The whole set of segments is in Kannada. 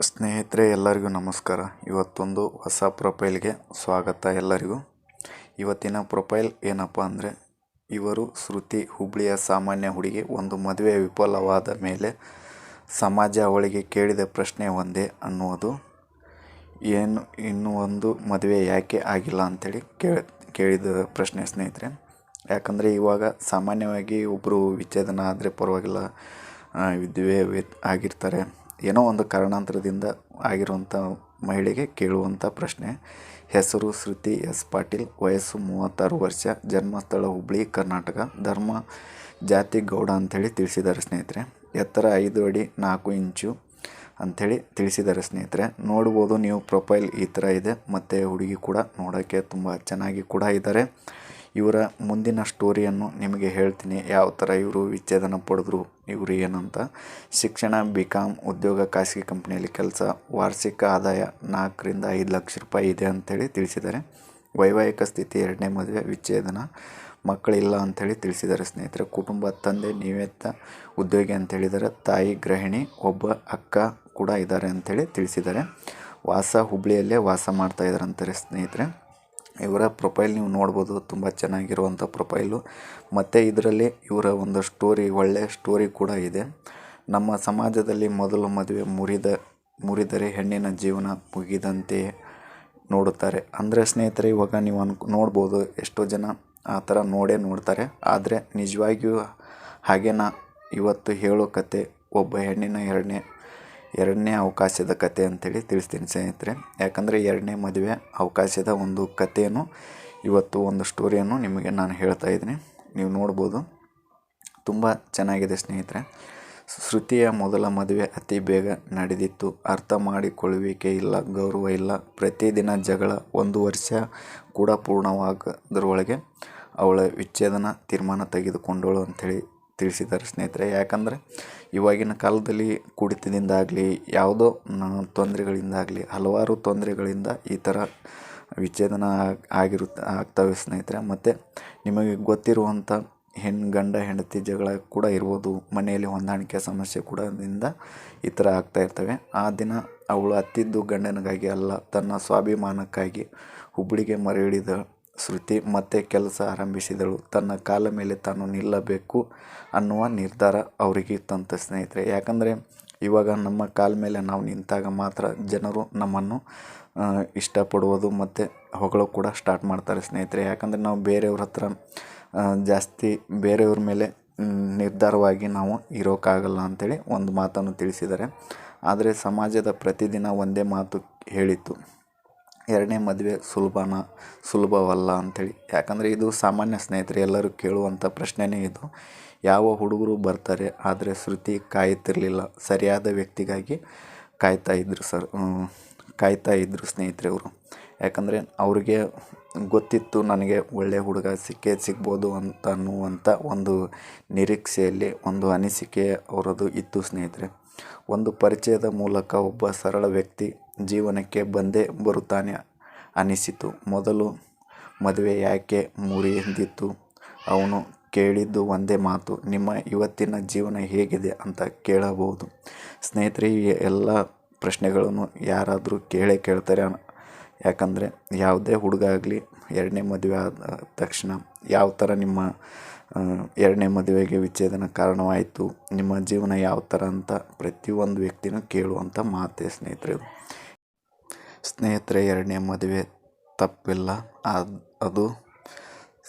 ಸ್ನೇಹಿತರೆ, ಎಲ್ಲರಿಗೂ ನಮಸ್ಕಾರ. ಇವತ್ತೊಂದು ಹೊಸ ಪ್ರೊಫೈಲ್ಗೆ ಸ್ವಾಗತ ಎಲ್ಲರಿಗೂ. ಇವತ್ತಿನ ಪ್ರೊಫೈಲ್ ಏನಪ್ಪ ಅಂದರೆ, ಇವರು ಶ್ರುತಿ ಹುಬ್ಳಿಯ ಸಾಮಾನ್ಯ ಹುಡುಗಿ, ಒಂದು ಮದುವೆ ವಿಫಲವಾದ ಮೇಲೆ ಸಮಾಜ ಅವಳಿಗೆ ಕೇಳಿದ ಪ್ರಶ್ನೆ ಒಂದೇ ಅನ್ನುವುದು. ಏನು, ಇನ್ನೂ ಒಂದು ಮದುವೆ ಯಾಕೆ ಆಗಿಲ್ಲ ಅಂಥೇಳಿ ಕೇಳಿ ಕೇಳಿದ ಪ್ರಶ್ನೆ ಸ್ನೇಹಿತರೆ. ಯಾಕಂದರೆ ಇವಾಗ ಸಾಮಾನ್ಯವಾಗಿ ಒಬ್ಬರು ವಿಚ್ಛೇದನ ಆದರೆ ಪರವಾಗಿಲ್ಲ ವಿಧವೆ ಆಗಿರ್ತಾರೆ. ಏನೋ ಒಂದು ಕಾರಣಾಂತರದಿಂದ ಆಗಿರುವಂಥ ಮಹಿಳೆಗೆ ಕೇಳುವಂಥ ಪ್ರಶ್ನೆ, ಹೆಸರು ಶ್ರುತಿ ಎಸ್ ಪಾಟೀಲ್, ವಯಸ್ಸು ಮೂವತ್ತಾರು ವರ್ಷ, ಜನ್ಮಸ್ಥಳ ಹುಬ್ಬಳ್ಳಿ ಕರ್ನಾಟಕ, ಧರ್ಮ, ಜಾತಿ, ಗೌಡ ಅಂಥೇಳಿ ತಿಳಿಸಿದ್ದಾರೆ ಸ್ನೇಹಿತರೆ. ಎತ್ತರ ಐದು ಅಡಿ ನಾಲ್ಕು ಇಂಚು ಅಂಥೇಳಿ ತಿಳಿಸಿದ್ದಾರೆ ಸ್ನೇಹಿತರೆ. ನೋಡ್ಬೋದು ನೀವು ಪ್ರೊಫೈಲ್ ಈ ಥರ ಇದೆ, ಮತ್ತು ಹುಡುಗಿ ಕೂಡ ನೋಡೋಕ್ಕೆ ತುಂಬ ಚೆನ್ನಾಗಿ ಕೂಡ ಇದ್ದಾರೆ. ಇವರ ಮುಂದಿನ ಸ್ಟೋರಿಯನ್ನು ನಿಮಗೆ ಹೇಳ್ತೀನಿ. ಯಾವ ಥರ ಇವರು ವಿಚ್ಛೇದನ ಪಡೆದ್ರು, ಇವರು ಏನಂತ. ಶಿಕ್ಷಣ ಬಿ ಕಾಮ್ ಉದ್ಯೋಗ, ಖಾಸಗಿ ಕಂಪ್ನಿಯಲ್ಲಿ ಕೆಲಸ. ವಾರ್ಷಿಕ ಆದಾಯ ನಾಲ್ಕರಿಂದ ಐದು ಲಕ್ಷ ರೂಪಾಯಿ ಇದೆ ಅಂಥೇಳಿ ತಿಳಿಸಿದ್ದಾರೆ. ವೈವಾಹಿಕ ಸ್ಥಿತಿ ಎರಡನೇ ಮದುವೆ, ವಿಚ್ಛೇದನ. ಮಕ್ಕಳಿಲ್ಲ ಅಂಥೇಳಿ ತಿಳಿಸಿದ್ದಾರೆ ಸ್ನೇಹಿತರೆ. ಕುಟುಂಬ, ತಂದೆ ನಿವೇತ್ತ ಉದ್ಯೋಗಿ ಅಂತ ಹೇಳಿದ್ದಾರೆ. ತಾಯಿ, ಗೃಹಿಣಿ, ಒಬ್ಬ ಅಕ್ಕ ಕೂಡ ಇದ್ದಾರೆ ಅಂಥೇಳಿ ತಿಳಿಸಿದ್ದಾರೆ. ವಾಸ ಹುಬ್ಬಳ್ಳಿಯಲ್ಲೇ ವಾಸ ಮಾಡ್ತಾ ಇದ್ದಾರೆ ಅಂತಾರೆ ಸ್ನೇಹಿತರೆ. ಇವರ ಪ್ರೊಫೈಲ್ ನೀವು ನೋಡ್ಬೋದು, ತುಂಬ ಚೆನ್ನಾಗಿರುವಂಥ ಪ್ರೊಫೈಲು. ಮತ್ತು ಇದರಲ್ಲಿ ಇವರ ಒಂದು ಸ್ಟೋರಿ ಒಳ್ಳೆಯ ಸ್ಟೋರಿ ಕೂಡ ಇದೆ. ನಮ್ಮ ಸಮಾಜದಲ್ಲಿ ಮೊದಲು ಮದುವೆ ಮುರಿದ, ಮುರಿದರೆ ಹೆಣ್ಣಿನ ಜೀವನ ಮುಗಿದಂತೆ ನೋಡುತ್ತಾರೆ. ಅಂದರೆ ಸ್ನೇಹಿತರೆ, ಇವಾಗ ನೀವು ಅನ್ಕೊ, ನೋಡ್ಬೋದು, ಎಷ್ಟೋ ಜನ ಆ ಥರ ನೋಡೇ ನೋಡ್ತಾರೆ. ಆದರೆ ನಿಜವಾಗಿಯೂ ಹಾಗೇನ, ಇವತ್ತು ಹೇಳೋ ಕತೆ, ಒಬ್ಬ ಹೆಣ್ಣಿನ ಎರಡನೇ ಎರಡನೇ ಅವಕಾಶದ ಕತೆ ಅಂತೇಳಿ ತಿಳಿಸ್ತೀನಿ ಸ್ನೇಹಿತರೆ. ಯಾಕಂದರೆ ಎರಡನೇ ಮದುವೆ ಅವಕಾಶದ ಒಂದು ಕಥೆಯನ್ನು ಇವತ್ತು ಒಂದು ಸ್ಟೋರಿಯನ್ನು ನಿಮಗೆ ನಾನು ಹೇಳ್ತಾ ಇದ್ದೀನಿ. ನೀವು ನೋಡ್ಬೋದು. ತುಂಬ ಚೆನ್ನಾಗಿದೆ ಸ್ನೇಹಿತರೆ. ಶ್ರುತಿಯ ಮೊದಲ ಮದುವೆ ಅತಿ ಬೇಗ ನಡೆದಿತ್ತು. ಅರ್ಥ ಮಾಡಿಕೊಳ್ಳುವಿಕೆ ಇಲ್ಲ, ಗೌರವ ಇಲ್ಲ. ಪ್ರತಿದಿನ ಜಗಳ ಒಂದು ವರ್ಷ ಕೂಡ ಪೂರ್ಣವಾಗದ್ರೊಳಗೆ ಅವಳ ವಿಚ್ಛೇದನ, ತೀರ್ಮಾನ ತೆಗೆದುಕೊಂಡಳು ಅಂಥೇಳಿ ತಿಳಿಸಿದ್ದಾರೆ ಸ್ನೇಹಿತರೆ. ಯಾಕಂದರೆ ಇವಾಗಿನ ಕಾಲದಲ್ಲಿ ಕುಡಿತದಿಂದಾಗಲಿ, ಯಾವುದೋ ತೊಂದರೆಗಳಿಂದಾಗಲಿ, ಹಲವಾರು ತೊಂದರೆಗಳಿಂದ ಈ ಥರ ವಿಚ್ಛೇದನ ಆಗಿರುತ್ತೆ ಆಗ್ತವೆ ಸ್ನೇಹಿತರೆ. ಮತ್ತು ನಿಮಗೆ ಗೊತ್ತಿರುವಂಥ ಹೆಣ್ಣು ಗಂಡ, ಹೆಂಡತಿ ಜಗಳ ಕೂಡ ಇರ್ಬೋದು. ಮನೆಯಲ್ಲಿ ಹೊಂದಾಣಿಕೆ ಸಮಸ್ಯೆ ಕೂಡ ಈ ಥರ ಆಗ್ತಾ ಇರ್ತವೆ. ಆ ದಿನ ಅವಳು ಹತ್ತಿದ್ದು ಗಂಡನಿಗಾಗಿ ಅಲ್ಲ, ತನ್ನ ಸ್ವಾಭಿಮಾನಕ್ಕಾಗಿ ಹುಬ್ಬಳ್ಳಿಗೆ ಮರಳಿದ ಶ್ರುತಿ ಮತ್ತೆ ಕೆಲಸ ಆರಂಭಿಸಿದಳು. ತನ್ನ ಕಾಲ ಮೇಲೆ ತಾನು ನಿಲ್ಲಬೇಕು ಅನ್ನುವ ನಿರ್ಧಾರ ಅವರಿಗೆ ತಂತ ಸ್ನೇಹಿತರೆ. ಯಾಕಂದರೆ ಇವಾಗ ನಮ್ಮ ಕಾಲ ಮೇಲೆ ನಾವು ನಿಂತಾಗ ಮಾತ್ರ ಜನರು ನಮ್ಮನ್ನು ಇಷ್ಟಪಡುವುದು ಮತ್ತು ಹೊಗಳು ಕೂಡ ಸ್ಟಾರ್ಟ್ ಮಾಡ್ತಾರೆ ಸ್ನೇಹಿತರೆ. ಯಾಕಂದರೆ ನಾವು ಬೇರೆಯವ್ರ ಹತ್ರ ಜಾಸ್ತಿ ಬೇರೆಯವ್ರ ಮೇಲೆ ನಿರ್ಧಾರವಾಗಿ ನಾವು ಇರೋಕ್ಕಾಗಲ್ಲ ಅಂಥೇಳಿ ಒಂದು ಮಾತನ್ನು ತಿಳಿಸಿದ್ದಾರೆ. ಆದರೆ ಸಮಾಜದ ಪ್ರತಿದಿನ ಒಂದೇ ಮಾತು ಹೇಳಿತ್ತು. ಎರಡನೇ ಮದುವೆ ಸುಲಭನ, ಸುಲಭವಲ್ಲ ಅಂಥೇಳಿ ಯಾಕಂದರೆ ಇದು ಸಾಮಾನ್ಯ ಸ್ನೇಹಿತರೆ, ಎಲ್ಲರೂ ಕೇಳುವಂಥ ಪ್ರಶ್ನೆಯೇ ಇದು. ಯಾವ ಹುಡುಗರು ಬರ್ತಾರೆ, ಆದರೆ ಶ್ರುತಿ ಕಾಯುತ್ತಿರಲಿಲ್ಲ ಸರಿಯಾದ ವ್ಯಕ್ತಿಗಾಗಿ ಕಾಯ್ತಾ ಇದ್ದರು ಸರ್ ಕಾಯ್ತಾ ಇದ್ದರು ಸ್ನೇಹಿತರೆ ಅವರು ಯಾಕಂದರೆ ಅವ್ರಿಗೆ ಗೊತ್ತಿತ್ತು ನನಗೆ ಒಳ್ಳೆಯ ಹುಡುಗ ಸಿಕ್ಕೇ ಸಿಗ್ಬೋದು ಅಂತ ಅನ್ನುವಂಥ ಒಂದು ನಿರೀಕ್ಷೆಯಲ್ಲಿ, ಒಂದು ಅನಿಸಿಕೆ ಅವರದು ಇತ್ತು ಸ್ನೇಹಿತರೆ. ಒಂದು ಪರಿಚಯದ ಮೂಲಕ ಒಬ್ಬ ಸರಳ ವ್ಯಕ್ತಿ ಜೀವನಕ್ಕೆ ಬಂದೇ ಬರುತ್ತಾನೆ ಅನಿಸಿತು. ಮೊದಲು ಮದುವೆ ಯಾಕೆ ಮುರಿದಿತ್ತು? ಅವನು ಕೇಳಿದ್ದು ಒಂದೇ ಮಾತು, ನಿಮ್ಮ ಇವತ್ತಿನ ಜೀವನ ಹೇಗಿದೆ ಅಂತ ಕೇಳಬಹುದು. ಸ್ನೇಹಿತರೆ ಎಲ್ಲ ಪ್ರಶ್ನೆಗಳನ್ನು ಯಾರಾದರೂ ಕೇಳೇ ಕೇಳ್ತಾರೆ ಯಾಕಂದರೆ ಯಾವುದೇ ಹುಡುಗ ಆಗಲಿ, ಎರಡನೇ ಮದುವೆ ಆದ ತಕ್ಷಣ ಯಾವ ಥರ ನಿಮ್ಮ ಎರಡನೇ ಮದುವೆಗೆ ವಿಚ್ಛೇದನ ಕಾರಣವಾಯಿತು, ನಿಮ್ಮ ಜೀವನ ಯಾವ ಥರ ಅಂತ ಪ್ರತಿಯೊಂದು ವ್ಯಕ್ತಿನೂ ಕೇಳುವಂಥ ಮಾತೇ ಸ್ನೇಹಿತರೆ ಸ್ನೇಹಿತರೆ, ಎರಡನೇ ಮದುವೆ ತಪ್ಪಿಲ್ಲ. ಅದು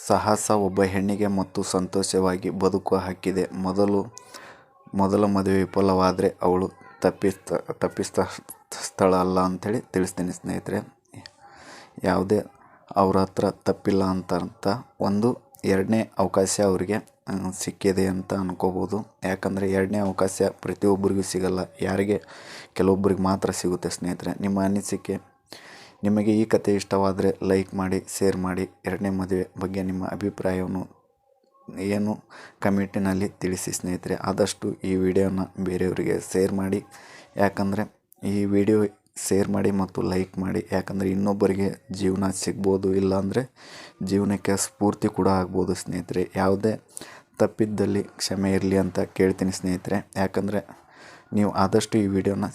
ಸಾಹಸ. ಒಬ್ಬ ಹೆಣ್ಣಿಗೆ ಮತ್ತು ಸಂತೋಷವಾಗಿ ಬದುಕುವ ಹಾಕಿದೆ. ಮೊದಲು, ಮೊದಲ ಮದುವೆ ವಿಫಲವಾದರೆ ಅವಳು ತಪ್ಪಿಸ್ತ ತಪ್ಪಿಸ್ತ ಸ್ಥಳ ಅಲ್ಲ ಅಂಥೇಳಿ ತಿಳಿಸ್ತೀನಿ ಸ್ನೇಹಿತರೆ. ಯಾವುದೇ ಅವ್ರ ಹತ್ರ ತಪ್ಪಿಲ್ಲ ಅಂತ ಒಂದು ಎರಡನೇ ಅವಕಾಶ ಅವರಿಗೆ ಸಿಕ್ಕಿದೆ ಅಂತ ಅನ್ಕೋಬೋದು. ಯಾಕಂದರೆ ಎರಡನೇ ಅವಕಾಶ ಪ್ರತಿಯೊಬ್ಬರಿಗೂ ಸಿಗಲ್ಲ. ಯಾರಿಗೆ? ಕೆಲವೊಬ್ಬರಿಗೆ ಮಾತ್ರ ಸಿಗುತ್ತೆ ಸ್ನೇಹಿತರೆ. ನಿಮ್ಮ ಅನಿಸಿಕೆ? ನಿಮಗೆ ಈ ಕತೆ ಇಷ್ಟವಾದರೆ ಲೈಕ್ ಮಾಡಿ, ಶೇರ್ ಮಾಡಿ. ಎರಡನೇ ಮದುವೆ ಬಗ್ಗೆ ನಿಮ್ಮ ಅಭಿಪ್ರಾಯವನ್ನು ಏನು ಕಮೆಂಟಿನಲ್ಲಿ ತಿಳಿಸಿ ಸ್ನೇಹಿತರೆ. ಆದಷ್ಟು ಈ ವಿಡಿಯೋನ ಬೇರೆಯವರಿಗೆ ಶೇರ್ ಮಾಡಿ. ಯಾಕಂದರೆ ಈ ವಿಡಿಯೋ ಶೇರ್ ಮಾಡಿ ಮತ್ತು ಲೈಕ್ ಮಾಡಿ. ಯಾಕಂದರೆ ಇನ್ನೊಬ್ಬರಿಗೆ ಜೀವನ ಸಿಗ್ಬೋದು, ಇಲ್ಲಾಂದರೆ ಜೀವನಕ್ಕೆ ಸ್ಫೂರ್ತಿ ಕೂಡ ಆಗ್ಬೋದು ಸ್ನೇಹಿತರೆ. ಯಾವುದೇ ತಪ್ಪಿದ್ದಲ್ಲಿ ಕ್ಷಮೆ ಇರಲಿ ಅಂತ ಕೇಳ್ತೀನಿ ಸ್ನೇಹಿತರೆ. ಯಾಕಂದರೆ ನೀವು ಆದಷ್ಟು ಈ ವಿಡಿಯೋನ